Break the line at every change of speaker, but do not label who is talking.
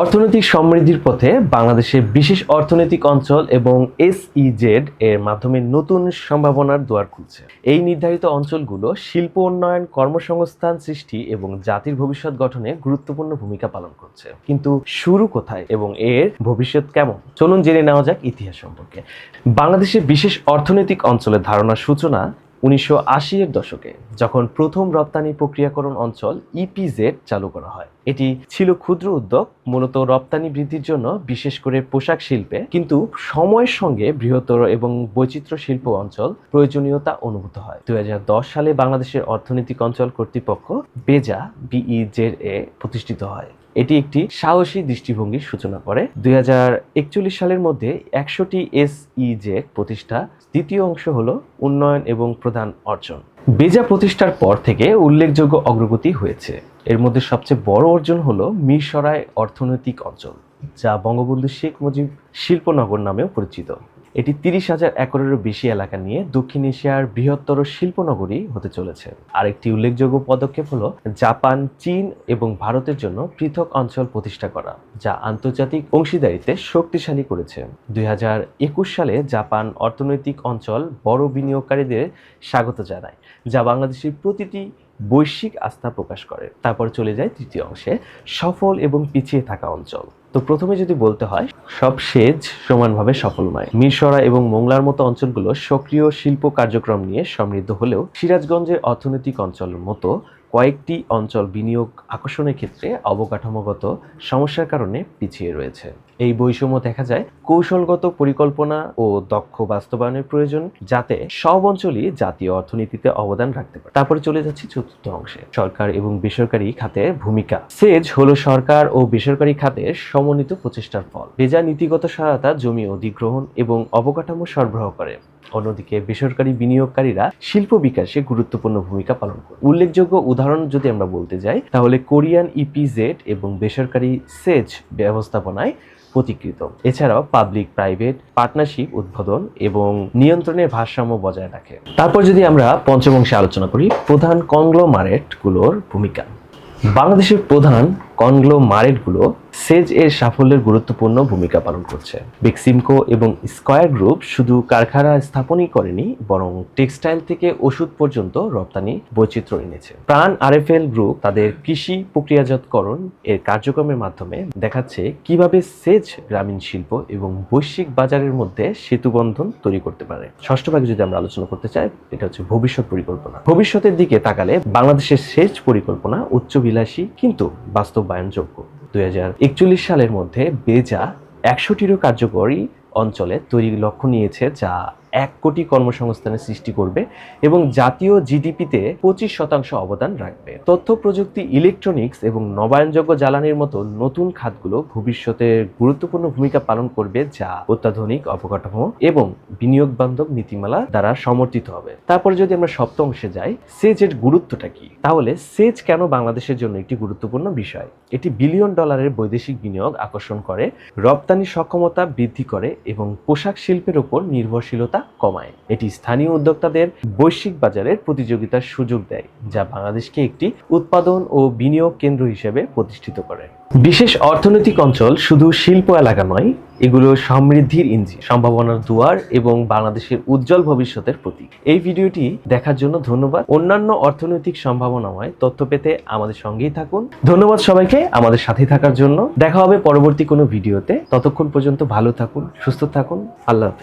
অর্থনৈতিক সমৃদ্ধির পথে বাংলাদেশের বিশেষ অর্থনৈতিক অঞ্চল এবং এসইজেড এর মাধ্যমে নতুন সম্ভাবনার দুয়ার খুলছে। এই নির্ধারিত অঞ্চলগুলো শিল্প উন্নয়ন, কর্মসংস্থান সৃষ্টি এবং জাতির ভবিষ্যৎ গঠনে গুরুত্বপূর্ণ ভূমিকা পালন করছে। কিন্তু শুরু কোথায় এবং এর ভবিষ্যৎ কেমন? চলুন জেনে নেওয়া যাক ইতিহাস সম্পর্কে। বাংলাদেশের বিশেষ অর্থনৈতিক অঞ্চলের ধারণার সূচনা উনিশশো আশি এর দশকে, যখন প্রথম রপ্তানি প্রক্রিয়াকরণ অঞ্চল ইপিজেড চালু করা হয়। এটি ছিল ক্ষুদ্র উদ্যোগ, মূলত রপ্তানি বৃদ্ধির জন্য বিশেষ করে পোশাক শিল্পে, কিন্তু সময়ের সঙ্গে বৃহত্তর এবং বৈচিত্র্য শিল্প অঞ্চল প্রয়োজনীয়তা অনুভূত হয়। দুই হাজার দশ সালে বাংলাদেশের অর্থনৈতিক অঞ্চল কর্তৃপক্ষ বেজা বিইজেড এ প্রতিষ্ঠিত হয়। এটি একটি সাহসী দৃষ্টিভঙ্গির সূচনা করে। দুই হাজার একচল্লিশ সালের মধ্যে একশোটি এসইজে প্রতিষ্ঠা দ্বিতীয় অংশ হল উন্নয়ন এবং প্রধান অর্জন। বেজা প্রতিষ্ঠার পর থেকে উল্লেখযোগ্য অগ্রগতি হয়েছে। এর মধ্যে সবচেয়ে বড় অর্জন হল মিরসরাই অর্থনৈতিক অঞ্চল, যা বঙ্গবন্ধু শেখ মুজিব শিল্পনগর নামেও পরিচিত। এটি তিরিশ হাজার একরেরও বেশি এলাকা নিয়ে দক্ষিণ এশিয়ার বৃহত্তর শিল্পনগরী হতে চলেছে। আরেকটি উল্লেখযোগ্য পদক্ষেপ হলো জাপান, চীন এবং ভারতের জন্য পৃথক অঞ্চল প্রতিষ্ঠা করা, যা আন্তর্জাতিক অংশীদারিত্বে শক্তিশালী করেছে। দুই হাজার একুশ সালে জাপান অর্থনৈতিক অঞ্চল বড় বিনিয়োগকারীদের স্বাগত জানায়, যা বাংলাদেশের প্রতিটি বৈশ্বিক আস্থা প্রকাশ করে। তারপর চলে যায় তৃতীয় অংশে, সফল এবং পিছিয়ে থাকা অঞ্চল। তো প্রথমে যদি বলতে হয়, সব সেজ সমানভাবে সফল নয় মিরসরা এবং মোংলার মতো অঞ্চলগুলো সক্রিয় শিল্প কার্যক্রম নিয়ে সমৃদ্ধ হলেও সিরাজগঞ্জের অর্থনৈতিক অঞ্চলের মতো কয়েকটি অঞ্চল বিনিয়োগ আকর্ষণের ক্ষেত্রে অবকাঠামোগত সমস্যার কারণে পিছিয়ে রয়েছে। এই বৈষম্য দেখা যায় কৌশলগত পরিকল্পনা ও দক্ষ বাস্তবায়নের প্রয়োজন যাতে সব অঞ্চলই জাতীয় অর্থনীতিতে অবদান রাখতে পারে। তারপরে চলে যাচ্ছি চতুর্থ অংশে, সরকার এবং বেসরকারি খাতের ভূমিকা। সেজ হলো সরকার ও বেসরকারি খাতের সমন্বিত প্রচেষ্টার ফল। বেজা নীতিগত সহায়তা, জমি অধিগ্রহণ এবং অবকাঠামো সরবরাহ করে। অন্যদিকে বেসরকারি বিনিয়োগকারীরা শিল্প বিকাশে গুরুত্বপূর্ণ ভূমিকা পালন করে। উল্লেখযোগ্য উদাহরণ যদি আমরা বলতে যাই, তাহলে কোরিয়ান ইপিজেড এবং বেসরকারি সেচ ব্যবস্থাপনায় প্রতিকৃত। এছাড়াও পাবলিক, প্রাইভেট, পার্টনারশিপ, উদ্বোধন এবং নিয়ন্ত্রণের ভারসাম্য বজায় রাখে। তারপর যদি আমরা পঞ্চম অংশে আলোচনা করি, প্রধান কংগ্লোমারেটগুলোর ভূমিকা। বাংলাদেশের প্রধান কনগ্লোমারেটগুলো সেজ এর সাফল্যের গুরুত্বপূর্ণ ভূমিকা পালন করছে। বেক্সিমকো এবং স্কয়ার গ্রুপ শুধু কারখানা স্থাপনই করেনি, বরং টেক্সটাইল থেকে ওষুধ পর্যন্ত রপ্তানি বৈচিত্র্য এনেছে। প্রাণ আরএফএল গ্রুপ তাদের কৃষি প্রক্রিয়াজাতকরণ এর কার্যক্রমের মাধ্যমে দেখাচ্ছে কীভাবে সেজ গ্রামীণ শিল্প এবং বৈশ্বিক বাজারের মধ্যে সেতুবন্ধন তৈরি করতে পারে। ষষ্ঠ ভাগে যদি আমরা আলোচনা করতে চাই, এটা হচ্ছে ভবিষ্যৎ পরিকল্পনা। ভবিষ্যতের দিকে তাকালে বাংলাদেশের সেচ পরিকল্পনা উচ্চবিলাসী কিন্তু বাস্তবায়নযোগ্য দুই একচল্লিশ সালের মধ্যে বেজা একশোটিরও কার্যকরী অঞ্চলে তৈরি লক্ষ্য নিয়েছে যা এক কোটি কর্মসংস্থানের সৃষ্টি করবে এবং জাতীয় জিডিপিতে পঁচিশ শতাংশ অবদান রাখবে। তথ্য, প্রযুক্তি ইলেকট্রনিক্স এবং নবায়নযোগ্য জ্বালানির মতো নতুন খাতগুলো ভবিষ্যতে গুরুত্বপূর্ণ ভূমিকা পালন করবে যা অত্যাধুনিক অবকাঠামো এবং বিনিয়োগ বান্ধব নীতিমালা দ্বারা সমর্থিত হবে। তারপরে যদি আমরা সপ্তম অংশে যাই সেজের গুরুত্বটা কি? তাহলে সেজ কেন বাংলাদেশের জন্য একটি গুরুত্বপূর্ণ বিষয়? এটি বিলিয়ন ডলারের বৈদেশিক বিনিয়োগ আকর্ষণ করে, রপ্তানি সক্ষমতা বৃদ্ধি করে এবং পোশাক শিল্পের উপর নির্ভরশীলতা কমায়। এটি স্থানীয় উদ্যোক্তাদের বৈশ্বিক বাজারের প্রতিযোগিতার সুযোগ দেয়, যা বাংলাদেশকে একটি উৎপাদন ও বিনিয়োগ কেন্দ্র হিসেবে প্রতিষ্ঠিত করে। বিশেষ অর্থনৈতিক অঞ্চল শুধু শিল্প এলাকা নয়, এগুলো সমৃদ্ধির ইঞ্জিন, সম্ভাবনার দুয়ার এবং বাংলাদেশের উজ্জ্বল ভবিষ্যতের প্রতীক। এই ভিডিওটি দেখার জন্য ধন্যবাদ। অন্যান্য অর্থনৈতিক সম্ভাবনাময় তথ্য পেতে আমাদের সঙ্গেই থাকুন। ধন্যবাদ সবাইকে আমাদের সাথে থাকার জন্য। দেখা হবে পরবর্তী কোনো ভিডিওতে। ততক্ষণ পর্যন্ত ভালো থাকুন, সুস্থ থাকুন। আল্লাহ